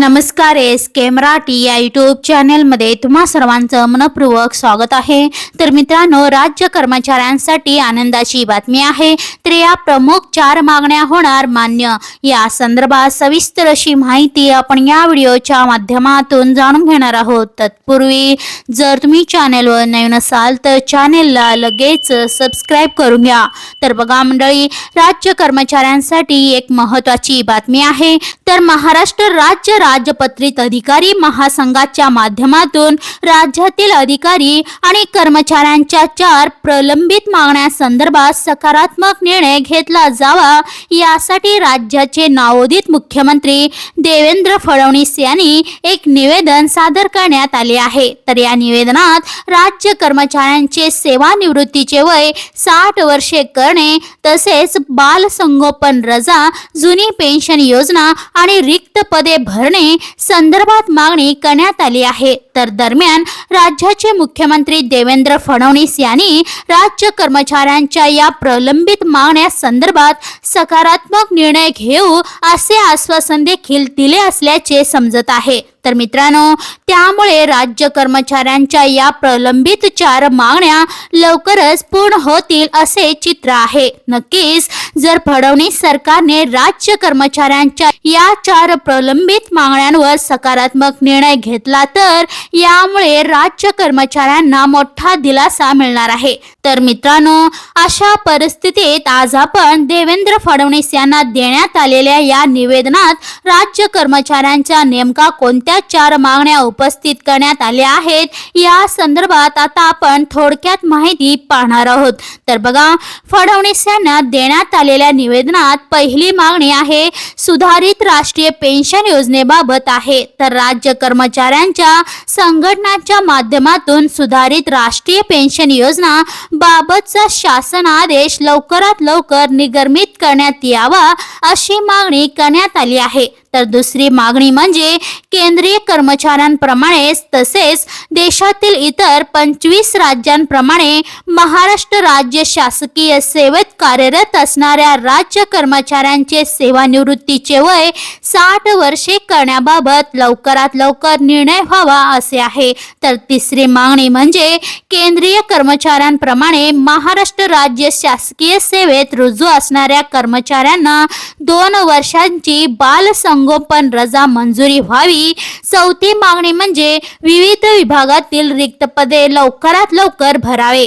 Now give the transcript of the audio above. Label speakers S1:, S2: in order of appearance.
S1: नमस्कार एस के मराठी या यूट्यूब चॅनेलमध्ये तुम्हा सर्वांचं मनपूर्वक स्वागत आहे. तर मित्रांनो राज्य कर्मचाऱ्यांसाठी आनंदाची बातमी आहे. तर या प्रमुख चार मागण्या होणार मान्य. या संदर्भात सविस्तर अशी माहिती आपण या व्हिडिओच्या माध्यमातून जाणून घेणार आहोत. तत्पूर्वी जर तुम्ही चॅनेलवर नवीन असाल तर चॅनेलला लगेच सबस्क्राईब करून घ्या. तर बघा मंडळी राज्य कर्मचाऱ्यांसाठी एक महत्वाची बातमी आहे. तर महाराष्ट्र राज्य राजपत्रित अधिकारी महासंघाच्या माध्यमातून राज्यातील अधिकारी आणि कर्मचाऱ्यांच्या चार प्रलंबित मागण्यासंदर्भात सकारात्मक निर्णय घेतला जावा यासाठी राज्याचे नावोदित मुख्यमंत्री देवेंद्र फडणवीस यांनी एक निवेदन सादर करण्यात आले आहे. तर या निवेदनात राज्य कर्मचाऱ्यांचे सेवानिवृत्तीचे वय साठ वर्षे करणे तसेच बाल संगोपन रजा जुनी पेन्शन योजना आणि रिक्त पदे भरणे संदर्भात मागणी करण्यात आली आहे. तर दरम्यान राज्याचे मुख्यमंत्री देवेंद्र फडणवीस यांनी राज्य कर्मचाऱ्यांच्या या प्रलंबित मागण्या संदर्भात सकारात्मक निर्णय घेऊ असे आश्वासन देखील दिले असल्याचे समजत आहे. तर मित्रांनो त्यामुळे राज्य कर्मचाऱ्यांच्या या प्रलंबित चार मागण्या लवकरच पूर्ण होतील असे चित्र आहे. नक्कीच जर फडणवीस सरकारने राज्य कर्मचाऱ्यांच्या या चार प्रलंबित मागण्यांवर सकारात्मक निर्णय घेतला तर यामुळे राज्य कर्मचाऱ्यांना मोठा दिलासा मिळणार आहे. तर मित्रांनो अशा परिस्थितीत आज आपण देवेंद्र फडणवीस यांना देण्यात आलेल्या या निवेदनात राज्य कर्मचाऱ्यांच्या नेमका कोणत्या चार मागण्या उपस्थित करण्यात आल्या आहेत. या संदर्भात आता आपण थोडक्यात माहिती पाहणार आहोत. तर बघा फडणवीस यांना देण्यात आलेल्या निवेदनात पहिली मागणी आहे सुधारित राष्ट्रीय पेन्शन योजनेबाबत आहे. तर राज्य कर्मचाऱ्यांच्या संघटनांच्या माध्यमातून सुधारित राष्ट्रीय पेन्शन योजना बाबतचा शासन आदेश लवकरात लवकर निगर्मित करण्यात यावा अशी मागणी करण्यात आली आहे. तर दुसरी मागणी म्हणजे केंद्रीय कर्मचाऱ्यांप्रमाणेच तसेच देशातील इतर पंचवीस राज्यांप्रमाणे महाराष्ट्र राज्य शासकीय सेवेत कार्यरत असणाऱ्या राज्य कर्मचाऱ्यांचे सेवानिवृत्तीचे वय साठ वर्षे करण्याबाबत लवकरात लवकर निर्णय व्हावा असे आहे. तर तिसरी मागणी म्हणजे केंद्रीय कर्मचाऱ्यांप्रमाणे महाराष्ट्र राज्य शासकीय सेवेत रुजू असणाऱ्या कर्मचाऱ्यांना दोन वर्षांची बाल संगोपन रजा मंजुरी व्हावी. चौथी मागणी म्हणजे विविध विभागातील रिक्त पदे लवकरात लवकर भरावे.